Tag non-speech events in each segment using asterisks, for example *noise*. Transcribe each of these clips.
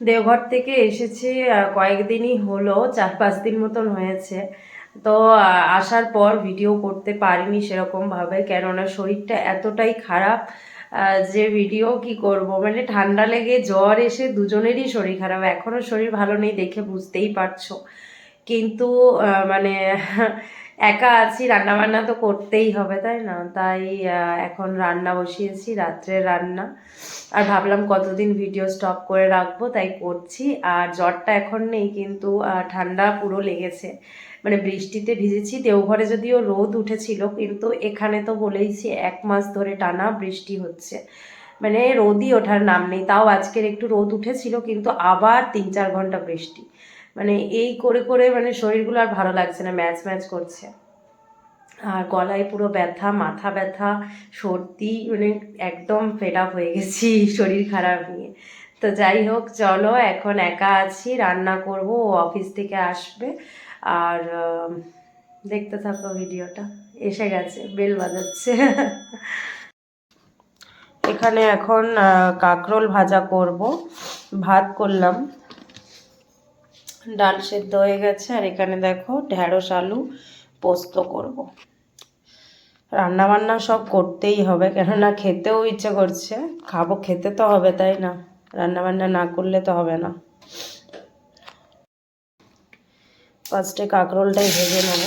দেওঘর থেকে এসেছি কয়েকদিনই হলো, চার পাঁচ দিন মতন হয়েছে। তো আসার পর ভিডিও করতে পারিনি সেরকম ভাবে কেননা শরীরটা এতটাই খারাপ যে ভিডিও কি করব? মানে ঠান্ডা লেগে জ্বর এসে দুজনেরই শরীর খারাপ, এখনও শরীর ভালো নেই দেখে বুঝতেই পারছ। কিন্তু মানে একা আছি রান্না বান্না তো করতেই হবে, তাই না? তাই এখন রান্না বসিয়েছি রাত্রে রান্না। আর ভাবলাম কতদিন ভিডিও স্টপ করে রাখব, তাই করছি। আর জ্বরটা এখন নেই, কিন্তু ঠান্ডা পুরো লেগেছে। মানে বৃষ্টিতে ভিজেছি, দেওঘরে যদিও রোদ উঠেছিল, কিন্তু এখানে তো বলেইছি এক মাস ধরে টানা বৃষ্টি হচ্ছে। মানে রোদই ওঠার নাম নেই, তাও আজকের একটু রোদ উঠেছিল, কিন্তু আবার তিন চার ঘণ্টা বৃষ্টি। মানে এই করে করে মানে শরীরগুলো আর ভালো লাগছে না, ম্যাচ ম্যাচ করছে। আর গলায় পুরো ব্যথা, মাথা ব্যথা, সর্দি মানে একদম ফেড আপ হয়ে গেছি *laughs* শরীর খারাপ নিয়ে। তো যাই হোক, চলো এখন একা আছি, রান্না করব, ও অফিস থেকে আসবে। আর দেখতে থাকো ভিডিওটা। এসে গেছে, বেল বাজাচ্ছে। *laughs* এখানে এখন কাঁকরোল ভাজা করব। ভাত করলাম। ডাল সেদ্ধ হয়ে গেছে, আর এখানে দেখো ঢ্যাঁড়স আলু পোস্ত করব। রান্না বান্না সব করতেই হবে, কেননা খেতেও ইচ্ছে করছে। খাব, খেতে তো হবে, তাই না? রান্না বান্না না করলে তো হবে না। ফার্স্টে কাঁকরোলটাই ভেজে নেব।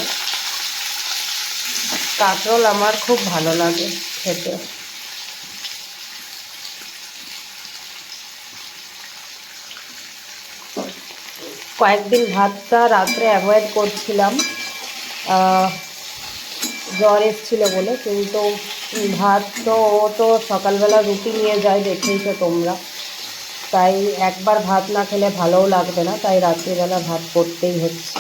কাঁকরোল আমার খুব ভালো লাগে খেতে। কয়েকদিন ভাতটা রাত্রে অ্যাভয়েড করছিলাম। জ্বর এসছিল বলে, কিন্তু ভাত তো, ও তো সকালবেলা রুটি নিয়ে যায় দেখেই তো তোমরা। তাই একবার ভাত না খেলে ভালোও লাগবে না, তাই রাত্রিবেলা ভাত করতেই হচ্ছে।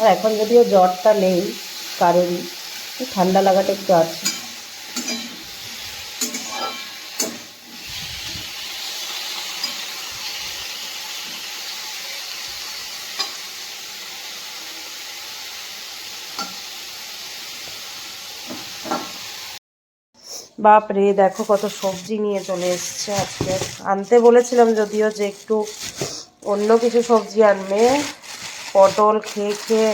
আর এখন যদিও জ্বরটা নেই, কারণ ঠান্ডা লাগাটা একটু আছে। বাপরে দেখো কত সবজি নিয়ে চলে এসছে আজকে। আনতে বলেছিলাম যদিও যে একটু অন্য কিছু সবজি আনবে। পটল খেয়ে খেয়ে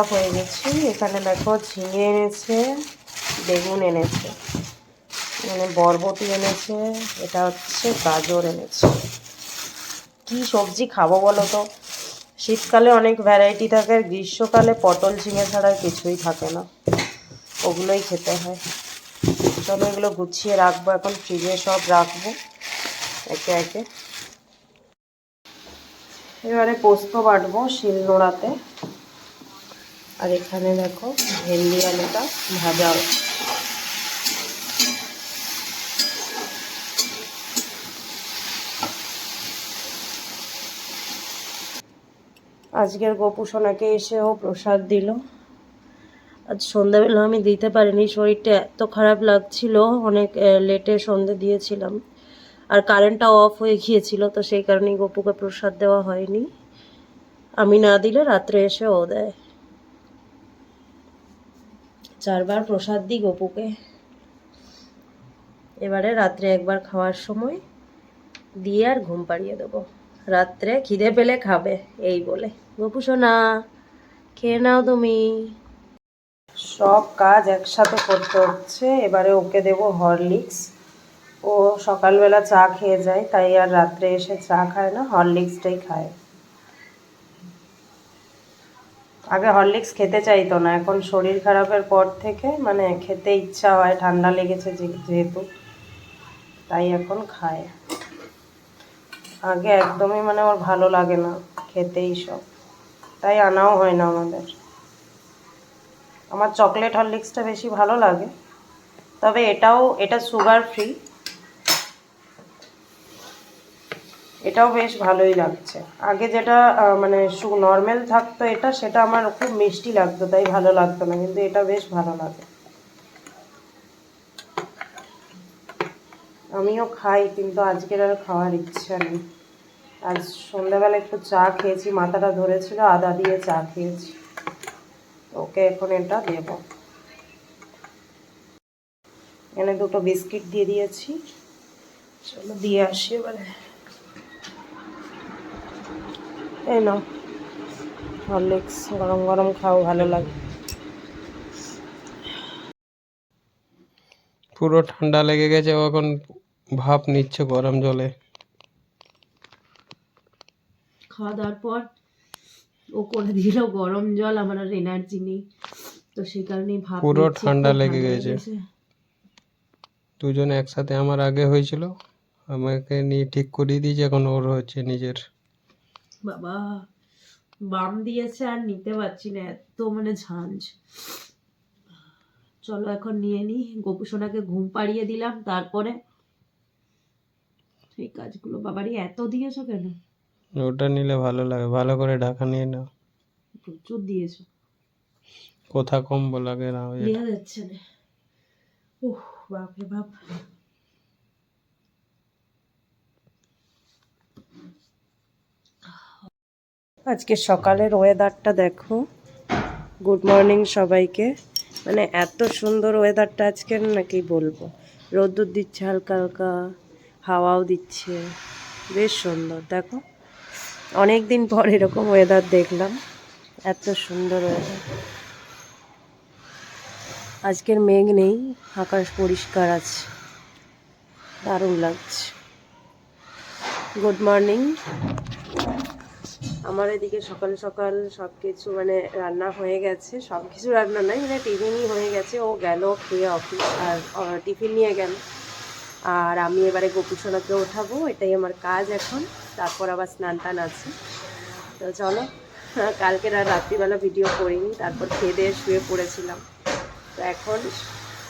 আপ হয়ে গেছি। এখানে দেখো ঝিঙে এনেছে, বেগুন এনেছে মানে বরবটি এনেছে, এটা হচ্ছে গাজর এনেছে। কি সবজি খাব বলো তো? শীতকালে অনেক ভ্যারাইটি থাকে গ্রীষ্মকালে পটল, ঝিঙে ছাড়া কিছুই থাকে না। ওগুলোই খেতে হয়। চলো এগুলো গুছিয়ে রাখব, এখন ফ্রিজে সব রাখব, একে একে। এবারে পোস্ত বাটবো শিল নোড়াতে। আর এখানে দেখো ভেন্ডি আলুটা ভাজা। আজকের গোপুসোনাকে এসেও প্রসাদ দিল। আজ সন্ধ্যাবেলা আমি দিতে পারিনি, শরীরটা এত খারাপ লাগছিল, অনেক লেটে সন্ধে দিয়েছিলাম। আর কারেন্টটা অফ হয়ে গিয়েছিল, তো সেই কারণেই গপুকে প্রসাদ দেওয়া হয়নি। আমি না দিলে রাত্রে এসে ও দেয়। চারবার প্রসাদ দিই গপুকে। এবারে রাত্রে একবার খাওয়ার সময় দিয়ে আর ঘুম পাড়িয়ে দেবো। রাত্রে খিদে পেলে খাবে, এই বলে। গপু সোনা, খেয়ে নাও তুমি। সব কাজ একসাথে করতে হচ্ছে। এবারে ওকে দেব হরলিক্স। ও সকালবেলা চা খেয়ে যায়, তাই আর রাত্রে এসে চা খায় না, হরলিক্সটাই খায়। আগে হরলিক্স খেতে চাইতো না, এখন শরীর খারাপের পর থেকে মানে খেতে ইচ্ছা হয়, ঠান্ডা লেগেছে যেহেতু, তাই এখন খায়। আগে একদমই মানে ওর ভালো লাগে না, খেতেই সব। তাই আনাও হয় না আমাদের। আমার চকলেট হরলিক্সটা বেশি ভালো লাগে। তবে এটাও, এটা সুগার ফ্রি এটাও বেশ ভালোই লাগছে। আগে যেটা মানে সু নর্মাল থাকতো এটা, সেটা আমার খুব মিষ্টি লাগতো, তাই ভালো লাগতো না, কিন্তু এটা বেশ ভালো লাগে। আমিও খাই, কিন্তু আজকের আর খাওয়ার ইচ্ছা নেই। আজ সন্ধ্যাবেলা একটু চা খেয়েছি, মাথাটা ধরেছিল, আদা দিয়ে চা খেয়েছি। ওকে এখন এটা দেব এখানে দুটো বিস্কিট দিয়ে দিয়েছি। চলো দিয়ে আসি এবারে। এই নাও। হরলিক্স গরম গরম খাও ভালো লাগে। পুরো ঠান্ডা লেগে গেছে ও এখন ভাপ নিচ্ছে গরম জলে। খাওয়া দাওয়ার পর ও করে দিল গরম জল আমার আর এনার্জি নেই। তো সেই কারণেই ভাব পুরো ঠান্ডা লেগে গেছে। দুজন একসাথে আমার আগে হয়েছিল আমাকে নিয়ে ঠিক করিয়ে দিয়েছে এখন ওর হচ্ছে নিজের। বাবা বাম দিয়েছে আর নিতে পারছি না এত মানে ঝাঁঝ চলো এখন নিয়ে নি গোপুসোনাকে ঘুম পাড়িয়ে দিলাম তারপরে এই কাজগুলো। বাবারই এত দিয়েছ কেন? ওটা নিলে ভালো লাগে। ভালো করে ঢাকা নিয়ে নাও। প্রচুর দিয়েছ। কোথা কম লাগে না ওই নেওয়া যাচ্ছে না। উহ বাপরে বাপ। আজকে সকালের ওয়েদারটা দেখো। গুড মর্নিং সবাইকে। মানে এত সুন্দর ওয়েদারটা আজকে নাকি বলব। রোদ্দুর দিচ্ছে হালকা হালকা হাওয়াও দিচ্ছে। বেশ সুন্দর। দেখো। অনেক দিন পর এরকম ওয়েদার দেখলাম। এত সুন্দর ওয়েদার আজকের মেঘ নেই, আকাশ পরিষ্কার আছে। দারুণ লাগছে। গুড মর্নিং আমার এদিকে সকাল সকাল সব কিছু মানে রান্না হয়ে গেছে। সব কিছু রান্না নাই মানে টিফিনই হয়ে গেছে। ও গেল খেয়ে অফিস আর টিফিন নিয়ে গেল। আর আমি এবারে গোপুসোনাকে ওঠাবো, এটাই আমার কাজ এখন। তারপর আবার স্নান টান আছে। তো চলো কালকে আর রাত্রিবেলা ভিডিও করিনি, তারপর খেয়ে দিয়ে শুয়ে পড়েছিলাম। তো এখন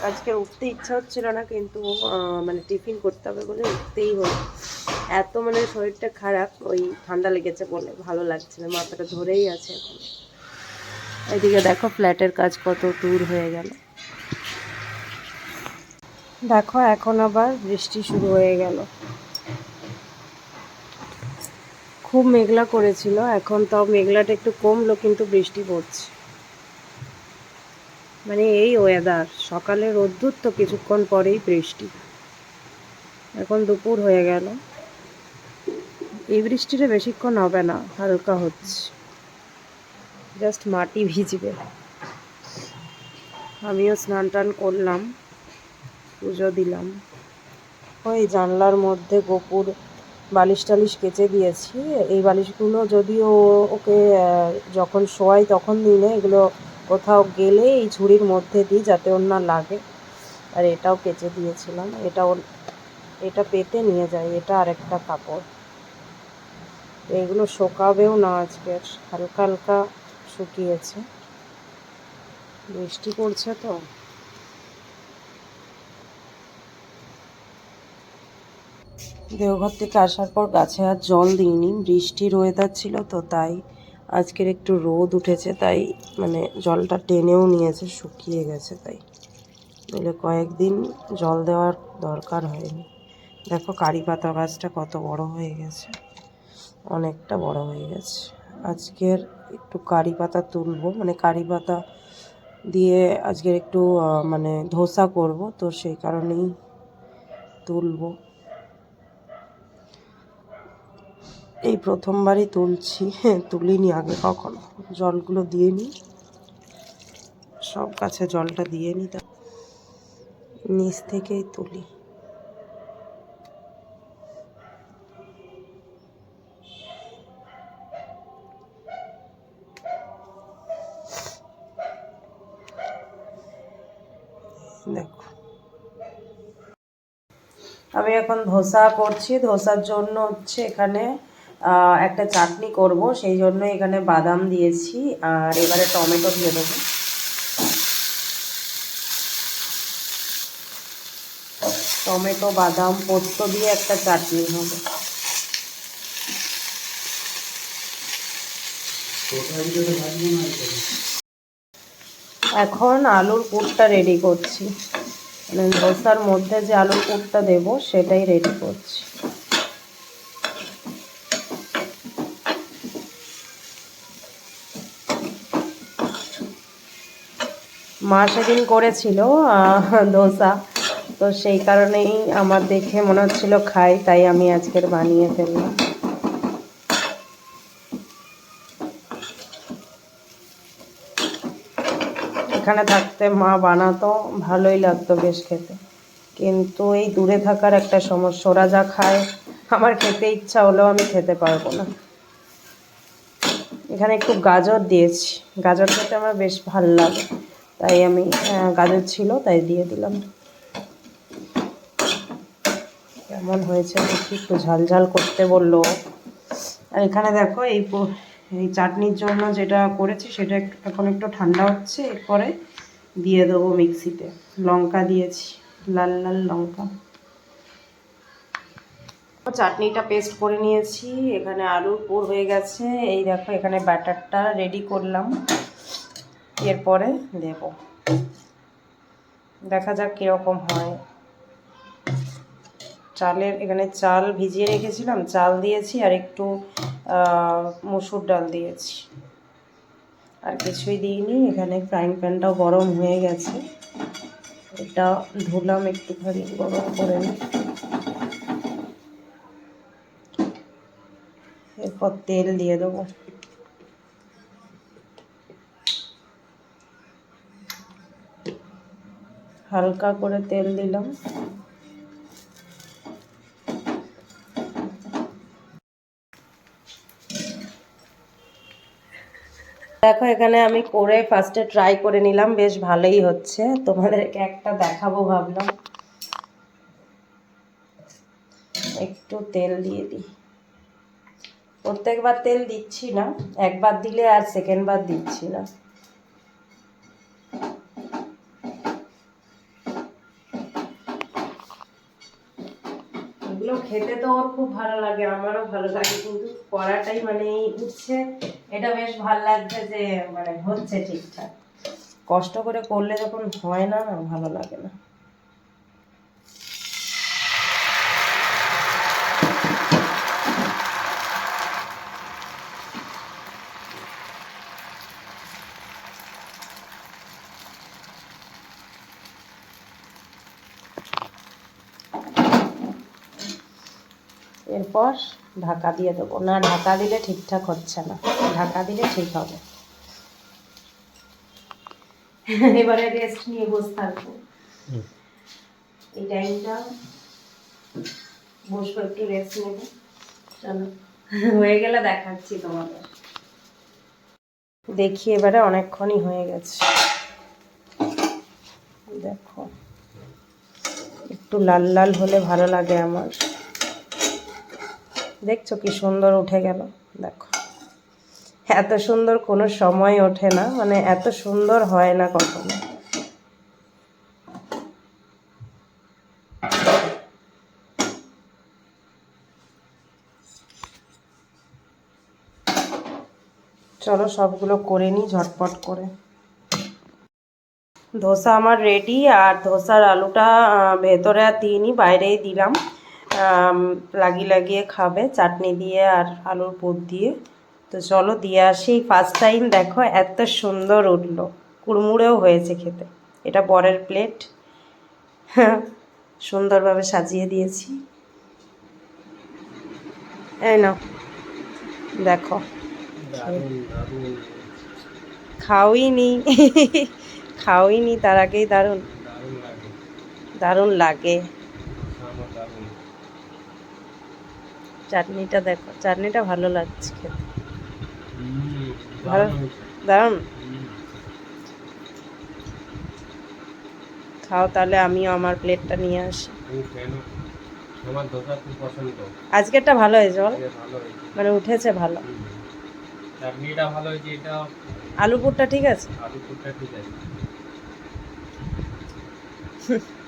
আজকে উঠতে ইচ্ছা হচ্ছিল না, কিন্তু মানে টিফিন করতে হবে বলে উঠতেই হলো। এত মানে শরীরটা খারাপ, ওই ঠান্ডা লেগেছে বলে, ভালো লাগছে না, মাথাটা ধরেই আছে এখন। এদিকে দেখো ফ্ল্যাটের কাজ কত দূর হয়ে গেল। দেখো এখন আবার বৃষ্টি শুরু হয়ে গেল। খুব মেঘলা করেছিল, এখন তাও মেঘলাটা একটু কমলো, কিন্তু বৃষ্টি পড়ছে। মানে এই ওয়েদার সকালে রোদ্দুর তো কিছুক্ষণ পরেই বৃষ্টি। এখন দুপুর হয়ে গেল। এই বৃষ্টিটা বেশিক্ষণ হবে না, হালকা হচ্ছে। জাস্ট মাটি ভিজবে। আমিও স্নান টান করলাম, পুজো দিলাম। ওই জানলার মধ্যে গোপুর বালিশ টালিশ কেচে দিয়েছি। এই বালিশগুলো যদিও ওকে যখন শোয়াই তখন না, এগুলো কোথাও গেলে এই ঝুড়ির মধ্যে দিই যাতে ওর না লাগে। আর এটাও কেচে দিয়েছিলাম। এটা ওর, এটা পেতে নিয়ে যাই, এটা আরেকটা কাপড়। তো এগুলো শোকাবেও না আজকে হালকা হালকা শুকিয়েছে। বৃষ্টি পড়ছে তো। দেওঘর থেকে আসার পর গাছে আর জল দিইনি, বৃষ্টির ওয়েদার ছিল তো, তাই আজকের একটু রোদ উঠেছে, তাই মানে জলটা টেনেও নিয়েছে, শুকিয়ে গেছে তাই। নইলে কয়েকদিন জল দেওয়ার দরকার হয়নি। দেখো কারি পাতা গাছটা কত বড় হয়ে গেছে, অনেকটা বড় হয়ে গেছে। আজকের একটু কারি পাতা তুলবো মানে কারি পাতা দিয়ে আজকের একটু মানে ধোসা করব, তো সেই কারণেই তুলবো। এই প্রথমবারই তুলছি। হ্যাঁ তুলিনি আগে কখনো। জলগুলো দিয়ে নিই। সব গাছে জলটা দিয়ে নিই। তা নিচ থেকেই তুলি। দেখো। আমি এখন ধোসা করছি। ধোসার জন্য হচ্ছে এখানে একটা চাটনি করব, সেই জন্য এখানে বাদাম দিয়েছি, আর এবারে টমেটো দিয়ে দেবো। টমেটো, বাদাম, পোস্ত দিয়ে একটা চাটনি হবে। এখন আলুর পুরটা রেডি করছি। মানে ধোসার মধ্যে যে আলুর পুরটা দেবো, সেটাই রেডি করছি। মা সেদিন করেছিল দোসা। তো সেই কারণেই আমার দেখে মনে হচ্ছিল খাই, তাই আমি আজকের বানিয়ে ফেললাম। এখানে থাকতে মা বানাতো, ভালোই লাগতো বেশ খেতে। কিন্তু এই দূরে থাকার একটা সমস্যা, ওরা যা খায়, আমার খেতে ইচ্ছা হলেও আমি খেতে পারব না। এখানে একটু গাজর দিয়েছি। গাজর খেতে আমার বেশ ভালো লাগে। তাই আমি গাজর ছিল, তাই দিয়ে দিলাম। কেমন হয়েছে দেখি, একটু ঝাল ঝাল করতে বলল। আর এখানে দেখো, এই এই চাটনির জন্য যেটা করেছি, সেটা এখন একটু ঠান্ডা হচ্ছে, এরপরে দিয়ে দেবো মিক্সিতে। লঙ্কা দিয়েছি, লাল লাল লঙ্কা। চাটনিটা পেস্ট করে নিয়েছি, এখানে আলুর পুর হয়ে গেছে। এই দেখো, এখানে ব্যাটারটা রেডি করলাম। এরপরে দেব। দেখা যাক কীরকম হয়। চালের এখানে চাল ভিজিয়ে রেখেছিলাম, চাল দিয়েছি আর একটু মসুর ডাল দিয়েছি। আর কিছুই দিইনি, এখানে ফ্রাইং প্যানটাও গরম হয়ে গেছে। এটা ধুলাম একটুখানি, গরম করে নিই। এরপর তেল দিয়ে দেবো। হালকা করে তেল দিলাম। দেখো, এখানে আমি করে ফার্স্টে ট্রাই করে নিলাম, বেশ ভালোই হচ্ছে। তোমাদেরকে একটা দেখাবো ভাবলাম। একটু তেল দিয়ে দিই। প্রত্যেকবার তেল দিচ্ছি না, একবার দিলে আর সেকেন্ড বার দিচ্ছি না এগুলো খেতে তো ওর খুব ভালো লাগে, আমারও ভালো লাগে, কিন্তু করাটাই মানে উঠছে এটা বেশ ভালো লাগছে যে মানে হচ্ছে ঠিকঠাক। কষ্ট করে করলে যখন হয় না ভালো লাগে না। এরপর ঢাকা দিয়ে দেবো। না ঢাকা দিলে ঠিকঠাক হচ্ছে না। ঢাকা দিলে ঠিক হবে। এবারে রেস্ট নিয়ে বসে থাকব। এই টাইমটা বসবো একটু রেস্ট নেব। চলো। হয়ে গেলে দেখাচ্ছি তোমাদের। দেখি এবারে অনেকক্ষণই হয়ে গেছে। দেখো। একটু লাল লাল হলে ভালো লাগে আমার। দেখছ কি সুন্দর উঠে গেল, দেখো। এত সুন্দর কোনো সময় ওঠে না মানে এত সুন্দর হয় না কখনো। চলো সবগুলো করে নিই ঝটপট করে। ধোসা আমার রেডি আর ধোসার আলুটা ভেতরে আর দিইনি, বাইরেই দিলাম। লাগিয়ে লাগিয়ে খাবে, চাটনি দিয়ে আর আলুর পুর দিয়ে। তো চলো দিয়ে আসি। ফার্স্ট টাইম দেখো এত সুন্দর উঠল। কুড়মুড়েও হয়েছে খেতে। এটা বরের প্লেট *laughs* সুন্দরভাবে সাজিয়ে দিয়েছি। এই নাও। দেখো। খাওইনি *laughs* খাওইনি তার আগেই দারুণ। দারুণ লাগে। চাটনিটা দেখো চাটনিটা ভালো লাগছে খেতে। ভালো দারুণ। খাও তাহলে আমিও আমার প্লেটটা নিয়ে আসি। আমার ধোসা খুব পছন্দ। আজকেরটা ভালো হয়েছে বল? মানে উঠেছে ভালো। হুম। চাটনিটা ভালো হয়েছে এটা আলু পুরটা ঠিক আছে? আলু পুরটা ঠিক আছে। *laughs*